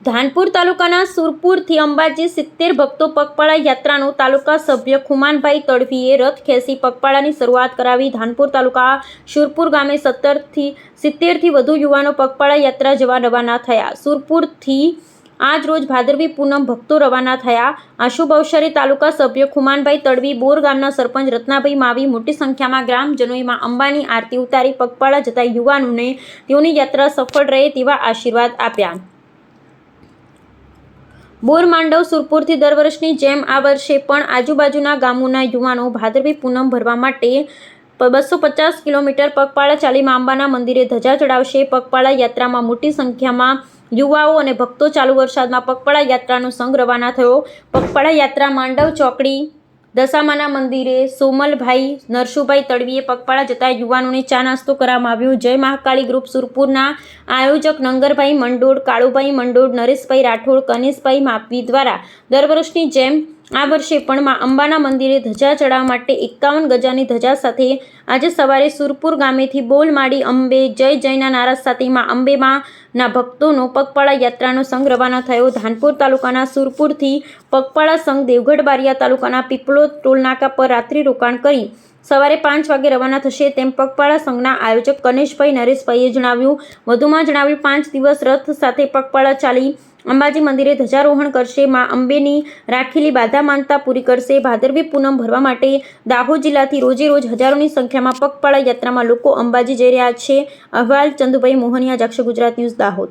ધાનપુર તાલુકાના સુરપુરથી અંબાજી સિત્તેર ભક્તો પગપાળા યાત્રાનું તાલુકા સભ્ય ખુમાનભાઈ તડવીએ રથ ખેંચી પગપાળાની શરૂઆત કરાવી ધાનપુર તાલુકા સુરપુર ગામે સત્તરથી સિત્તેરથી વધુ યુવાનો પગપાળા યાત્રા જવા રવાના થયા. સુરપુરથી આજ રોજ ભાદરવી પૂનમ ભક્તો રવાના થયા. આ શુભ તાલુકા સભ્ય ખુમાનભાઈ તડવી, બોર ગામના સરપંચ રત્નાભાઈ માવી, મોટી સંખ્યામાં ગ્રામજનોએ માં અંબાની આરતી ઉતારી પગપાળા જતા યુવાનોને તેઓની યાત્રા સફળ રહે તેવા આશીર્વાદ આપ્યા. બોર માંડવ સુરપુરથી દર વર્ષની જેમ આ વર્ષે પણ આજુબાજુના ગામોના યુવાનો ભાદરવી પૂનમ ભરવા માટે બસો પચાસ કિલોમીટર પગપાળા ચાલી આંબાના મંદિરે ધજા ચડાવશે. પગપાળા યાત્રામાં મોટી સંખ્યામાં યુવાઓ અને ભક્તો ચાલુ વરસાદમાં પગપાળા યાત્રાનો સંઘ રવાના થયો. પગપાળા યાત્રા માંડવ ચોકડી દશામાના મંદિરે સોમલભાઈ, નરસુભાઈ તડવીએ પગપાળા જતા યુવાનોને ચા નાસ્તો કરવામાં આવ્યો. જય મહાકાળી ગ્રુપ સુરપુરના આયોજક નંગરભાઈ મંડોળ, કાળુભાઈ મંડોળ, નરેશભાઈ રાઠોડ, કનેશભાઈ માપવી દ્વારા દર વર્ષની જેમ આ વર્ષે પણ મા અંબાના મંદિરે ધજા ચડાવવા માટે એકાવન ગજાની ધજા સાથે આજે સવારે સુરપુર ગામેથી બોલ માડી અંબે, જય જયના નારા સાથે મા અંબેમાં ના ભક્તોનો પગપાળા યાત્રાનો સંઘ રવાના થયો. ધાનપુર તાલુકાના સુરપુરથી પગપાળા સંઘ દેવગઢ બારિયા તાલુકાના પીપળો ટોલનાકા પર રાત્રિ રોકાણ કરી સવારે પાંચ વાગે રવાના થશે તેમ પગપાળા સંઘના આયોજક કનેશભાઈ નરેશભાઈએ જણાવ્યું. વધુમાં જણાવ્યું, પાંચ દિવસ રથ સાથે પગપાળા ચાલી અંબાજી મંદિરે ધ્વજારોહણ કરશે. મા અંબેની રાખેલી બાધા માનતા પૂરી કરશે. ભાદરવી પૂનમ ભરવા માટે દાહોદ જિલ્લાથી રોજે રોજ હજારોની સંખ્યામાં પગપાળા યાત્રામાં લોકો અંબાજી જઈ રહ્યા છે. અહેવાલ ચંદુભાઈ મોહનિયા, જક્ષ ગુજરાત ન્યૂઝ દાહોદ.